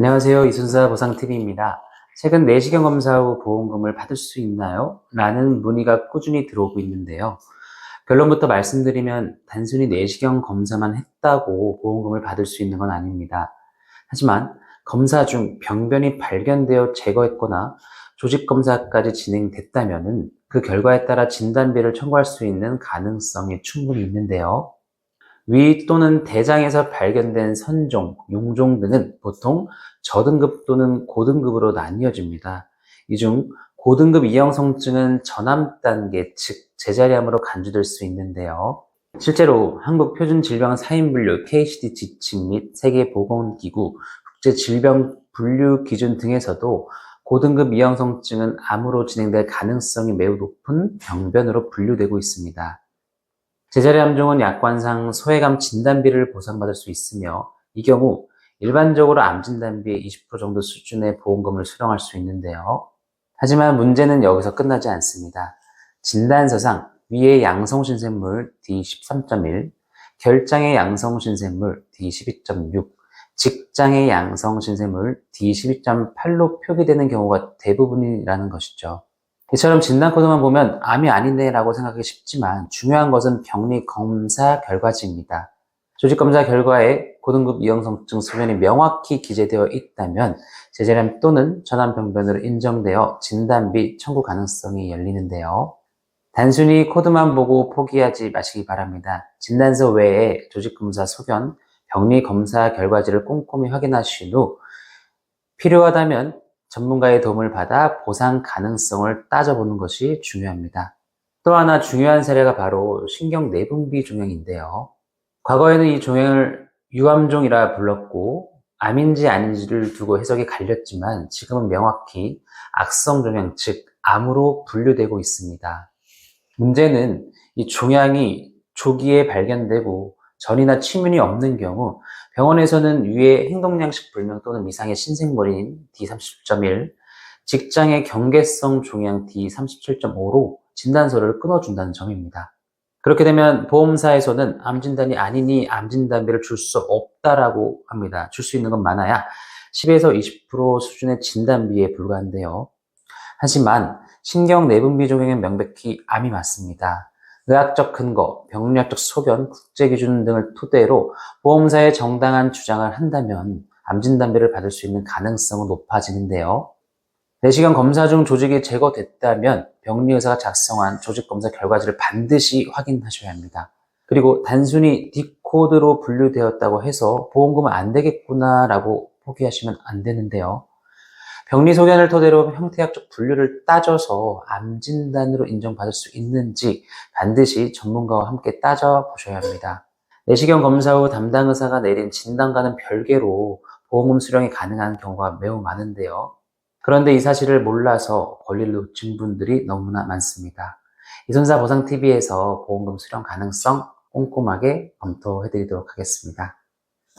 안녕하세요. 이순사 보상TV입니다. 최근 내시경 검사 후 보험금을 받을 수 있나요? 라는 문의가 꾸준히 들어오고 있는데요. 결론부터 말씀드리면 단순히 내시경 검사만 했다고 보험금을 받을 수 있는 건 아닙니다. 하지만 검사 중 병변이 발견되어 제거했거나 조직 검사까지 진행됐다면 그 결과에 따라 진단비를 청구할 수 있는 가능성이 충분히 있는데요. 위 또는 대장에서 발견된 선종, 용종 등은 보통 저등급 또는 고등급으로 나뉘어집니다. 이 중 고등급 이형성증은 전암 단계, 즉 제자리암으로 간주될 수 있는데요. 실제로 한국표준질병사인분류 KCD 지침 및 세계보건기구 국제질병분류 기준 등에서도 고등급 이형성증은 암으로 진행될 가능성이 매우 높은 병변으로 분류되고 있습니다. 제자리 암종은 약관상 소외감 진단비를 보상받을 수 있으며 이 경우 일반적으로 암 진단비의 20% 정도 수준의 보험금을 수령할 수 있는데요. 하지만 문제는 여기서 끝나지 않습니다. 진단서상 위의 양성신생물 D13.1, 결장의 양성신생물 D12.6, 직장의 양성신생물 D12.8로 표기되는 경우가 대부분이라는 것이죠. 이처럼 진단 코드만 보면 암이 아니네 라고 생각하기 쉽지만 중요한 것은 병리 검사 결과지입니다. 조직 검사 결과에 고등급 이형성증 소견이 명확히 기재되어 있다면 제재량 또는 전암병변으로 인정되어 진단비 청구 가능성이 열리는데요. 단순히 코드만 보고 포기하지 마시기 바랍니다. 진단서 외에 조직 검사 소견, 병리 검사 결과지를 꼼꼼히 확인하신 후 필요하다면 전문가의 도움을 받아 보상 가능성을 따져보는 것이 중요합니다. 또 하나 중요한 사례가 바로 신경 내분비 종양인데요. 과거에는 이 종양을 유암종이라 불렀고 암인지 아닌지를 두고 해석이 갈렸지만 지금은 명확히 악성 종양, 즉 암으로 분류되고 있습니다. 문제는 이 종양이 조기에 발견되고 전이나 치문이 없는 경우 병원에서는 위의 행동량식 불명 또는 미상의 신생머리인 D30.1, 직장의 경계성 종양 D37.5로 진단서를 끊어준다는 점입니다. 그렇게 되면 보험사에서는 암 진단이 아니니 암 진단비를 줄 수 없다라고 합니다. 줄 수 있는 건 많아야 10에서 20% 수준의 진단비에 불과한데요. 하지만 신경 내분비 종양은 명백히 암이 맞습니다. 의학적 근거, 병리학적 소견, 국제기준 등을 토대로 보험사에 정당한 주장을 한다면 암 진단비를 받을 수 있는 가능성은 높아지는데요. 내시경 검사 중 조직이 제거됐다면 병리의사가 작성한 조직검사 결과지를 반드시 확인하셔야 합니다. 그리고 단순히 D코드로 분류되었다고 해서 보험금은 안 되겠구나라고 포기하시면 안 되는데요. 병리 소견을 토대로 형태학적 분류를 따져서 암 진단으로 인정받을 수 있는지 반드시 전문가와 함께 따져보셔야 합니다. 내시경 검사 후 담당 의사가 내린 진단과는 별개로 보험금 수령이 가능한 경우가 매우 많은데요. 그런데 이 사실을 몰라서 권리를 놓친 분들이 너무나 많습니다. 이손사 보상TV에서 보험금 수령 가능성 꼼꼼하게 검토해드리도록 하겠습니다.